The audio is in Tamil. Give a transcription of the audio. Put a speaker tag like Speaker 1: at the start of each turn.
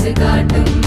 Speaker 1: அது காட்டும்.